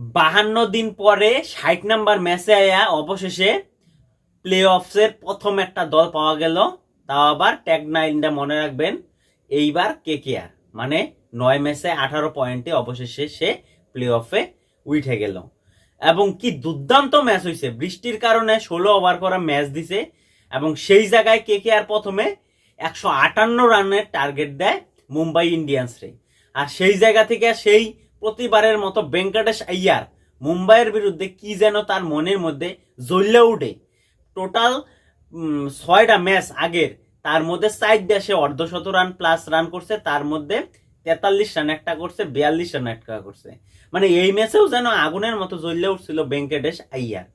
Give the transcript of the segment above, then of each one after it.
বাহান্ন দিন পরে ষাট নাম্বার ম্যাচে আয়া অবশেষে প্লে অফসের প্রথম একটা দল পাওয়া গেল। তাও আবার ট্যাগ নাইনটা মনে রাখবেন, এইবার কে কে আর মানে নয় ম্যাচে আঠারো পয়েন্টে অবশেষে সে প্লে অফে উঠে গেল। এবং কি দুর্দান্ত ম্যাচ হয়েছে বৃষ্টির কারণে ষোলো ওভার করা ম্যাচ দিছে এবং সেই জায়গায় কে কে আর প্রথমে একশো আটান্ন রানের টার্গেট দেয় মুম্বাই ইন্ডিয়ান্সরে। আর সেই জায়গা থেকে সেই প্রতিবারের মতো ভেঙ্কটেশ আইয়ার মুম্বাইয়ের বিরুদ্ধে কি যেন তার মনের মধ্যে জ্বললে উঠে। টোটাল ছয়টা ম্যাচ আগের, তার মধ্যে সাইড দেশে অর্ধশত রান প্লাস রান করছে, তার মধ্যে তেতাল্লিশ রান একটা করছে, বিয়াল্লিশ রান একটা করছে। মানে এই ম্যাচেও যেন আগুনের মতো জ্বললে উঠছিল ভেঙ্কটেশ আইয়ার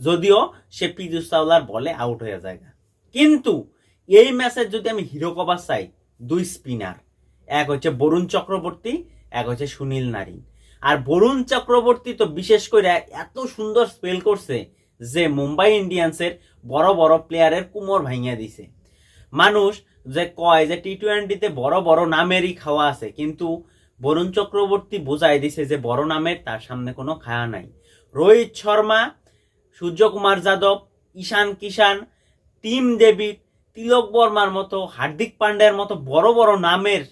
যদিও সে পিজুস চাওলার বলে আউট হয়ে যায় কিন্তু এই ম্যাচের যদি আমি হিরো কভার চাই, দুই স্পিনার এক হচ্ছে বরুণ চক্রবর্তী এক হচ্ছে সুনীল নারী আর বরুণ চক্রবর্তী তো বিশেষ করে এত সুন্দর স্পেল করছে যে মুম্বাই ইন্ডিয়ান্সের বড় বড় প্লেয়ারের কুমোর ভাঙিয়া দিছে। মানুষ যে কয় যে টি টোয়েন্টিতে বড় বড় নামেরই খাওয়া আছে, কিন্তু বরুণ চক্রবর্তী বোঝাই দিছে যে বড় নামের তার সামনে কোনো খায়া নাই। রোহিত শর্মা, সূর্যকুমার যাদব, ঈশান কিষান টিম ডেভিড তিলক বর্মার মতো, হার্দিক পান্ডের মতো বড় বড় নামের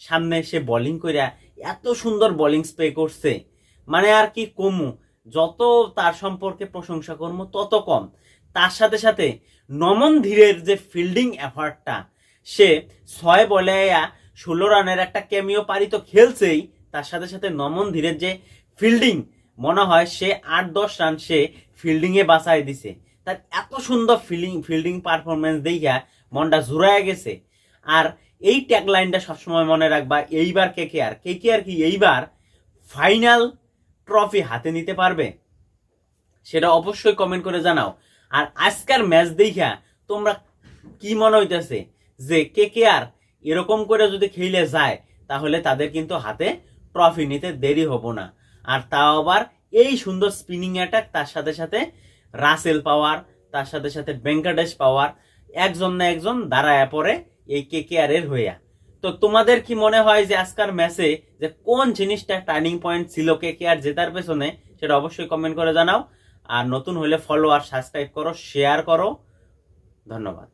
সামনে সে বোলিং কইরা এত সুন্দর বোলিং স্প্রে করছে। মানে আর কি কমু, যত তার সম্পর্কে প্রশংসা করব তত কম। তার সাথে সাথে নমন ধীরের যে ফিল্ডিং এফার্টটা সে ছয় বলে ষোলো রানের একটা ক্যামিও পারি তো খেলছেই, তার সাথে সাথে নমন ধীরের যে ফিল্ডিং মনে হয় সে আট দশ রান সে ফিল্ডিংয়ে বাঁচাই দিছে। তার এত সুন্দর ফিল্ডিং ফিল্ডিং পারফরমেন্স দেখিয়া মনটা জুড়ায় গেছে। আর এই ট্যাগলাইনটা সবসময় মনে রাখবা, এইবার কে কে আর, কে কে আর কি এইবার ফাইনাল ট্রফি হাতে নিতে পারবে, সেটা অবশ্যই কমেন্ট করে জানাও। আর আজকের ম্যাচ দেখা, তোমরা কি মনে হইতেছে যে কে কে আর এরকম করে যদি খেলে যায়, তাহলে তাদের কিন্তু হাতে ট্রফি নিতে দেরি হব না। আর তাও আবার এই সুন্দর স্পিনিং অ্যাটাক তার সাথে সাথে রাসেল পাওয়ার তার সাথে সাথে ভেঙ্কটেশ পাওয়ার একজন না একজন দাঁড়ায় পড়ে এই কে কে আর এর হইয়া। তো তোমাদের কি মনে হয় যে আজকার ম্যাচে যে কোন জিনিসটা টার্নিং পয়েন্ট ছিল কে কে আর জেতার পেছনে, সেটা অবশ্যই কমেন্ট করে জানাও। আর নতুন হলে ফলো আর সাবস্ক্রাইব করো শেয়ার করো। ধন্যবাদ।